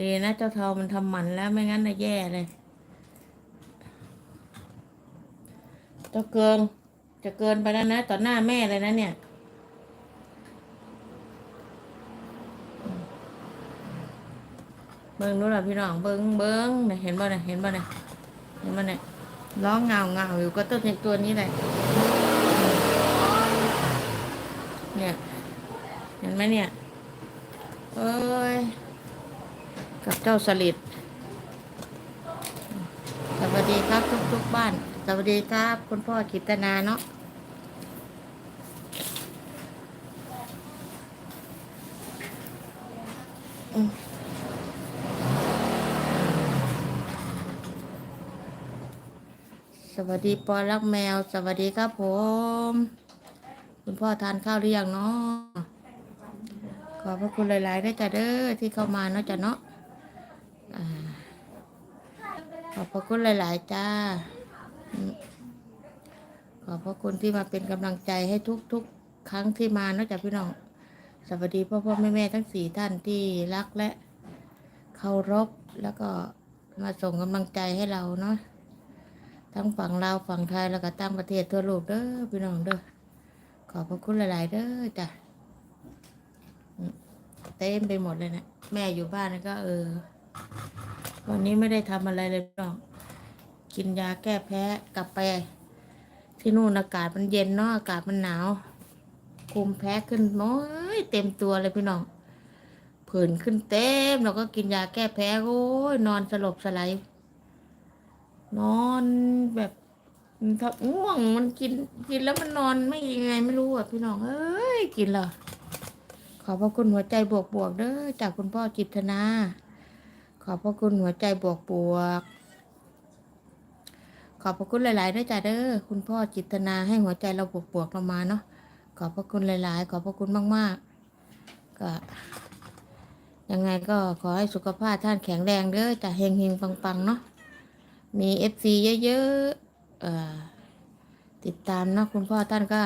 ดีนะเจ้าทองมันทำหมันแล้วไม่งั้นน่ะแย่เลย เจ้าเกิน จะเกินไปแล้วนะต่อหน้าแม่เลยนะเนี่ย เบิ้งนู้นล่ะพี่น้องเบิ้งเบิ้งเนี่ยเห็นบ่เนี่ยเห็นบ่เนี่ยเห็นบ่เนี่ยร้องเงาเงาอยู่ก็ต้นในตัวนี้เลยเนี่ย เห็นไหมเนี่ยเอ้ย กับเจ้าสลิดสวัสดีครับทุกทุกๆบ้าน สวัสดีครับ คุณพ่อกิตนาเนาะสวัสดีปอรักแมว สวัสดีครับผม คุณพ่อทานข้าวหรือยังเนาะขอบพระคุณหลายๆด้จ้ะเด้อที่เข้ามาเนาะจ้ะเนาะ ขอบพระคุณหลาย ๆ จ้า ขอบพระคุณที่มาเป็นกำลังใจให้ทุก ๆ ครั้งที่มานาะจ้ะพี่น้อง สวัสดีพ่อพ่อแม่แม่ทั้งสี่ท่านที่รักและเคารพแล้วก็มาส่งกำลังใจให้เราเนาะทั้งฝั่งลาวฝั่งไทยแล้วก็ตั้งประเทศทั่วโลกเด้อพี่น้องเด้อขอบพระคุณหลาย ๆ เด้อจ้ะเต็มไปหมดเลยนะแม่อยู่บ้านก็เออ วันนี้ไม่ได้ทำอะไรเลยพี่น้องกินยาแก้แพ้กลับไป ที่นู่นอากาศมันเย็นเนาะอากาศมันหนาวคุมแพ้ขึ้นโอ้ยเต็มตัวเลยพี่น้องผื่นขึ้นเต็มเราก็กินยาแก้แพ้โอ้ยนอนสลบสลายนอนแบบถ้าง่วงมันกินกินแล้วมันนอนไม่ยังไงไม่รู้อะพี่น้องเอ้ยกินเหรอขอบพระคุณหัวใจบวกบวกๆเด้อจากคุณพ่อจิตนา ขอบพระคุณหัวใจบวกบวก ขอบพระคุณหลายๆด้วยจ้ะเด้อคุณพ่อจิตนาให้หัวใจเราบวกบวกเรามาเนาะขอบพระคุณหลาย ๆ ขอบพระคุณมาก ๆ ก็ยังไงก็ขอให้สุขภาพท่านแข็งแรงเด้อจะเฮงเฮงปัง ๆ เนาะ มีเอฟซีเยอะๆเอ่อติดตามเนาะคุณพ่อท่านก็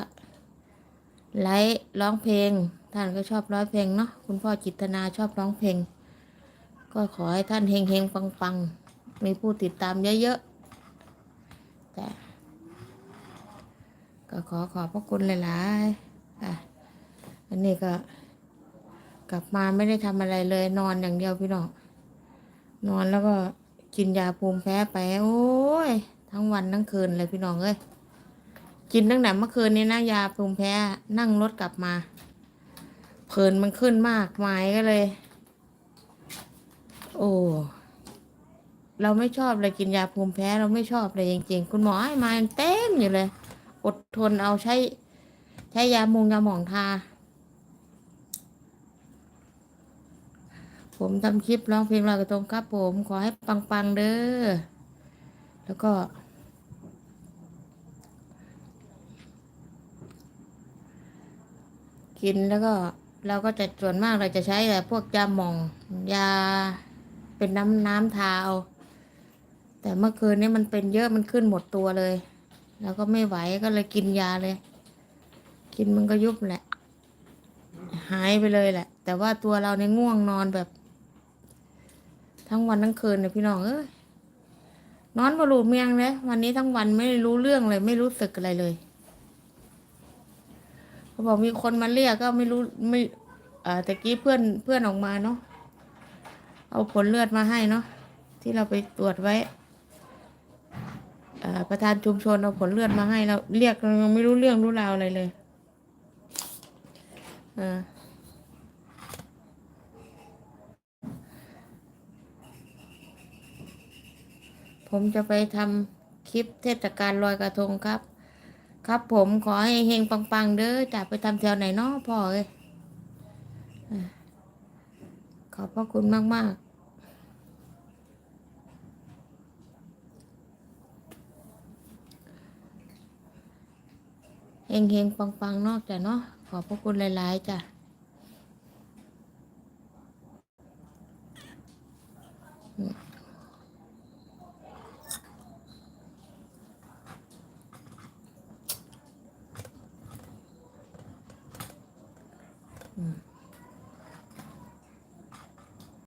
ไลฟ์ร้องเพลง ท่านก็ชอบร้องเพลงเนาะคุณพ่อจิตนาชอบร้องเพลง ก็ขอให้ท่านเฮงเฮงปังปังมีผู้ติดตามเยอะๆแต่ก็ขอขอบพระคุณหลายๆอะอันนี้ก็ กลับมาไม่ได้ทำอะไรเลย นอนอย่างเดียวพี่น้องนอนแล้วก็กินยาภูมิแพ้ไป โอ้ย ทั้งวันทั้งคืนเลยพี่น้องเอ้ยกินตั้งแต่เมื่อคืนนี้นะยาภูมิแพ้นั่งรถกลับมา เพลินมันขึ้นมากมายก็เลย โอ้ เราไม่ชอบเลยกินยาภูมิแพ้เราไม่ชอบเลยจริงๆ คุณหมอให้มาเต็มอยู่เลย อดทนเอาใช้ ใช้ยามุงยาหมองทา ผมทำคลิปร้องเพลงลอยกระทงครับ ผมขอให้ปังๆเด้อ แล้วก็กินแล้วก็เราก็จะส่วนมากเราจะใช้แต่พวกยาหมองยา เป็นน้ำน้ำทาเอาแต่เมื่อคืนนี้มันเป็นเยอะมันขึ้นหมดตัวเลย แล้วก็ไม่ไหวก็เลยกินยาเลย กินมันก็ยุบแหละ หายไปเลยแหละ แต่ว่าตัวเราในง่วงนอนแบบ ทั้งวันทั้งคืนเลยพี่น้องเอ้ยนอนบรูเมียงเลยวันนี้ทั้งวันไม่รู้เรื่องเลย ไม่รู้สึกอะไรเลยเขาบอกมีคนมาเรียกก็ไม่รู้ไม่เอ่อตะกี้เพื่อนเพื่อนออกมาเนาะ เอาผลเลือดมาให้เนาะที่เราไปตรวจไว้ประธานชุมชนเอาผลเลือดมาให้เราเรียกเรายังไม่รู้เรื่องรู้ราวอะไรเลยผมจะไปทำคลิปเทศกาลลอยกระทงครับ ครับผมขอให้เฮงปังๆเด้อจะไปทำแถวไหนเนาะพ่อเอ้ย อะขอบพระคุณมากมากเฮงเฮงปังๆนอกจากเนาะขอบพระคุณหลาย ๆ จ้ะ